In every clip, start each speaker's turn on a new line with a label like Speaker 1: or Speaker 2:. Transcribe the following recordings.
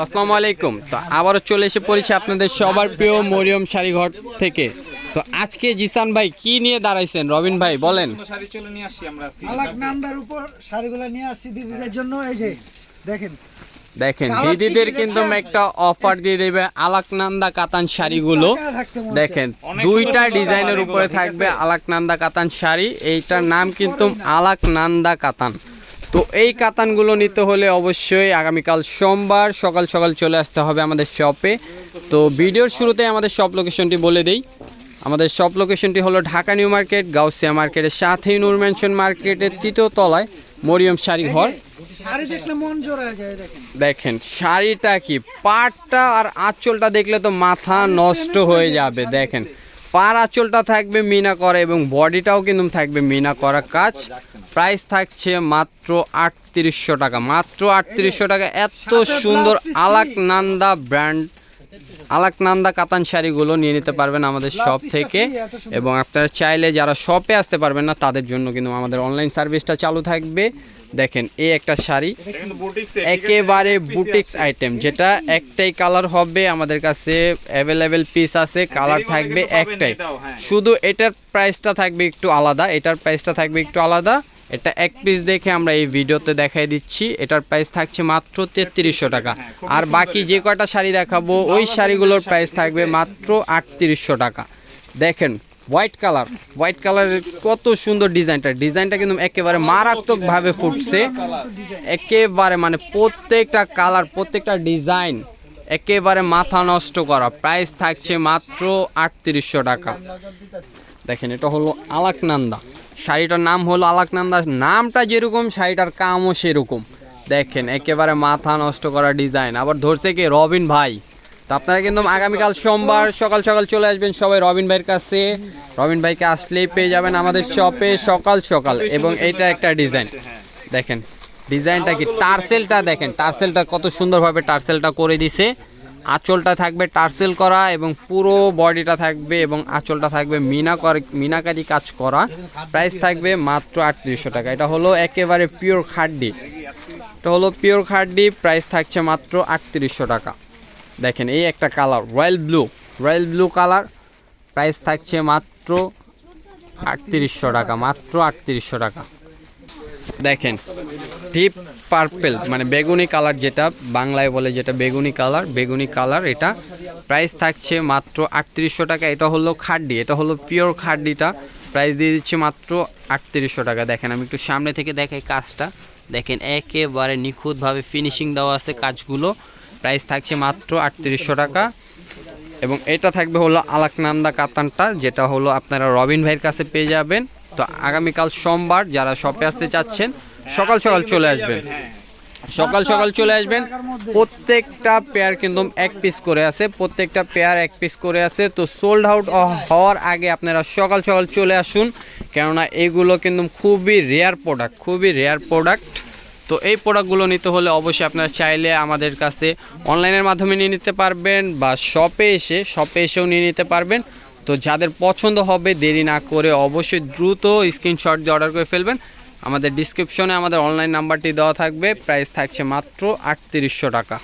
Speaker 1: আসসালামু আলাইকুম। তো আবারও চলে এসে পড়েছি আপনাদের সবার প্রিয় মরিয়ম শাড়িঘর থেকে। তো আজকে জিসান ভাই কি নিয়ে দাঁড়াইছেন? রবিন ভাই বলেন।
Speaker 2: শাড়ি চলে নিয়ে আসছি আমরা আজকে।
Speaker 3: আলাক নান্দার উপর শাড়িগুলো নিয়ে আসছি দিদিদের জন্য। এই যে দেখেন।
Speaker 1: দেখেন দিদিদের কিন্তু একটা অফার দিয়ে দেবে আলাকনান্দা কাতান শাড়িগুলো। দেখেন দুইটা ডিজাইনের উপরে থাকবে আলাকনান্দা কাতান শাড়ি। এইটার নাম কিন্তু আলাকনান্দা কাতান। তো এই কাতানগুলো নিতে হলে অবশ্যই আগামীকাল সোমবার সকাল সকাল চলে আসতে হবে আমাদের শপে। তো ভিডিওর শুরুতে আমাদের শপ লোকেশনটি বলে দেই। আমাদের শপ লোকেশনটি হলো ঢাকা নিউ মার্কেট গাউসিয়া মার্কেটের সাথেই নূর ম্যানশন মার্কেটের তৃতীয় তলায় মরিয়ম শাড়ি ঘর।
Speaker 3: মন দেখেন
Speaker 1: শাড়িটা কি? পাটটা আর আঁচলটা দেখলে তো মাথা নষ্ট হয়ে যাবে দেখেন। পার আঁচলটা থাকবে মিনা করা এবং বডিটাও কিন্তু থাকবে মিনা করা কাজ। প্রাইস থাকছে মাত্র আটত্রিশশো টাকা। মাত্র আটত্রিশশো টাকা। এত সুন্দর আলাকনান্দা ব্র্যান্ড আলাকনান্দা কাতান শাড়িগুলো নিয়ে নিতে পারবেন আমাদের শপ থেকে। এবং আপনারা চাইলে যারা শপে আসতে পারবেন না তাদের জন্য কিন্তু আমাদের অনলাইন সার্ভিসটা চালু থাকবে। দেখেন এই একটা শাড়ি। একেবারে বুটিক্স আইটেম যেটা একটাই কালার হবে আমাদের কাছে অ্যাভেলেবেল পিস আছে কালার থাকবে একটাই।
Speaker 2: হ্যাঁ।
Speaker 1: শুধু এটার প্রাইসটা থাকবে একটু আলাদা এটার প্রাইসটা থাকবে একটু আলাদা। এটা এক পিস দেখে আমরা এই ভিডিওতে দেখাই দিচ্ছি। এটার প্রাইস থাকছে মাত্র তেত্রিশশো টাকা। আর বাকি যে কয়টা শাড়ি দেখাবো, ওই শাড়িগুলোর প্রাইস থাকবে মাত্র আটত্রিশশো টাকা। দেখেন হোয়াইট কালার হোয়াইট কালারের কত সুন্দর ডিজাইনটা। ডিজাইনটা কিন্তু একেবারে মারাত্মকভাবে ফুটছে। একেবারে মানে প্রত্যেকটা কালার প্রত্যেকটা ডিজাইন একেবারে মাথা নষ্ট করা। প্রাইস থাকছে মাত্র আটত্রিশশো টাকা। দেখেন, এটা হলো আলাকনান্দা। শাড়িটার নাম হলো আলাকনান্দা নামটা যেরকম, শাড়িটার কামও সেরকম। দেখেন, একেবারে মাথা নষ্ট করা ডিজাইন। আবার ধরছে কি? রবিন ভাই। তো আপনারা কিন্তু আগামীকাল সোমবার সকাল সকাল চলে আসবেন সবাই রবিন ভাইয়ের কাছে। রবিন ভাইকে আসলেই পেয়ে যাবেন আমাদের শপে সকাল সকাল। এবং এটা একটা ডিজাইন। দেখেন, ডিজাইনটা কি? টার্সেলটা দেখেন, টার্সেলটা কত সুন্দরভাবে টার্সেলটা করে দিছে। আঁচলটা থাকবে টার্সেল করা এবং পুরো বডিটা থাকবে এবং আঁচলটা থাকবে মিনা কর মিনাকারি কাজ করা। প্রাইস থাকবে মাত্র আটত্রিশশো টাকা। এটা হলো একেবারে পিওর খাড্ডি। এটা হলো পিওর খাড্ডি, প্রাইস থাকছে মাত্র আটত্রিশশো টাকা। দেখেন এই একটা colour, royal blue. Royal blue colour, price থাকছে মাত্র আটত্রিশশো টাকা, মাত্র আটত্রিশশো টাকা। দেখেন ডিপ পার্পেল মানে বেগুনি কালার যেটা বাংলায় বলে যেটা বেগুনি কালার বেগুনি কালার এটা প্রাইস থাকছে মাত্র আটত্রিশশো টাকা। এটা হলো খাড্ডি, এটা হলো পিওর খাড্ডিটা। প্রাইস দিয়ে দিচ্ছে মাত্র আটত্রিশশো টাকা। দেখেন, আমি একটু সামনে থেকে দেখাই কাজটা। দেখেন, একেবারে নিখুঁতভাবে ফিনিশিং দেওয়া আছে কাজগুলো। প্রাইস থাকছে মাত্র আটত্রিশশো টাকা। এবং এটা থাকবে হলো আলাকনান্দা কাতানটা, যেটা হলো আপনারা রবিন ভাইয়ের কাছে পেয়ে যাবেন। তো আগামীকাল সোমবার যারা শপে আসতে চাচ্ছেন সকাল সকাল চলে আসবেন। সকাল সকাল চলে আসবেন। প্রত্যেকটা পেয়ার কিন্তু এক পিস করে আছে প্রত্যেকটা পেয়ার এক পিস করে আছে। তো সোল্ড আউট হওয়ার আগে আপনারা সকাল সকাল চলে আসুন কেননা এগুলো কিন্তু খুবই রেয়ার প্রোডাক্ট খুবই রেয়ার প্রোডাক্ট তো এই প্রোডাক্টগুলো নিতে হলে অবশ্যই আপনারা চাইলে আমাদের কাছে অনলাইনের মাধ্যমে নিয়ে নিতে পারবেন বা শপে এসে শপে এসেও নিয়ে নিতে পারবেন। তো যাদের পছন্দ হবে দেরি না করে অবশ্যই দ্রুত স্ক্রিনশট দিয়ে অর্ডার করে ফেলবেন। আমাদের ডিসক্রিপশনে আমাদের অনলাইন নাম্বারটি দেওয়া থাকবে। প্রাইস থাকছে মাত্র আটত্রিশশো টাকা।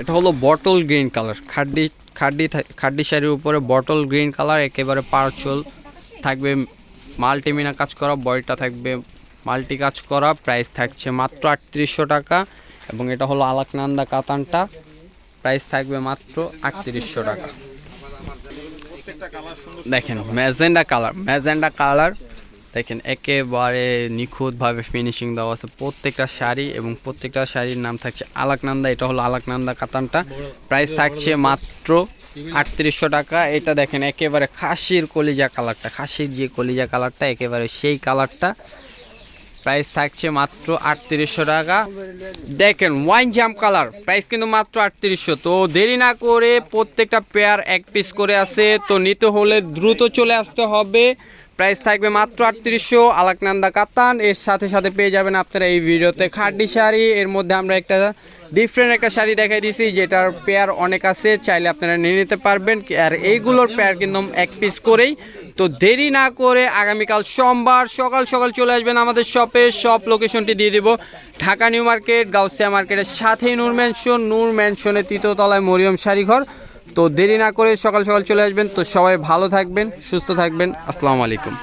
Speaker 1: এটা হলো bottle green colour khaddi khaddi khaddi শাড়ির উপরে বটল গ্রিন কালার একেবারে পারচল থাকবে। মাল্টিমিনা কাজ করা বডিটা থাকবে। মাল্টি কাজ করা প্রাইস থাকছে মাত্র আটত্রিশশো টাকা এবং এটা হলো আলাকনান্দা কাতানটা। প্রাইস থাকবে মাত্র আটত্রিশশো টাকা। দেখেন ম্যাজেন্ডা কালার ম্যাজেন্ডা কালার দেখেন, একেবারে নিখুঁতভাবে ফিনিশিং দেওয়া আছে প্রত্যেকটা শাড়ি এবং প্রত্যেকটা শাড়ির নাম থাকছে আলাকনান্দা। এটা হলো আলাকনান্দা কাতানটা। প্রাইস থাকছে মাত্র আটত্রিশশো টাকা। এটা দেখেন, একেবারে খাসির কলিজা কালারটা, খাসির যে কলিজা কালারটা, একেবারে সেই কালারটা। প্রাইস থাকছে মাত্র আটত্রিশশো টাকা। দেখেন ওয়াইন জাম কালার প্রাইস কিন্তু মাত্র আটত্রিশশো। তো দেরি না করে প্রত্যেকটা পেয়ার এক পিস করে আছে। তো নিতে হলে দ্রুত চলে আসতে হবে। প্রাইস থাকবে মাত্র আটত্রিশশো। আলাকনান্দা কাতান, এর সাথে সাথে পেয়ে যাবেন আপনারা এই ভিডিওতে খাড্ডি শাড়ি। এর মধ্যে আমরা একটা ডিফারেন্ট একটা শাড়ি দেখাই দিয়েছি যেটার পেয়ার অনেক আছে, চাইলে আপনারা নিয়ে নিতে পারবেন। আর এইগুলোর পেয়ার কিন্তু এক পিস করেই। তো দেরি না করে আগামীকাল সোমবার সকাল সকাল চলে আসবেন আমাদের শপে শপ লোকেশনটি দিয়ে দিব ঢাকা নিউ মার্কেট, গাউসিয়া মার্কেটের সাথেই নূর ম্যানশন নূর ম্যানশনের তৃতীয় তলায় মরিয়ম শাড়িঘর। তো দেরি না করে সকাল সকাল চলে আসবেন। তো সবাই ভালো থাকবেন, সুস্থ থাকবেন। আসসালামু আলাইকুম।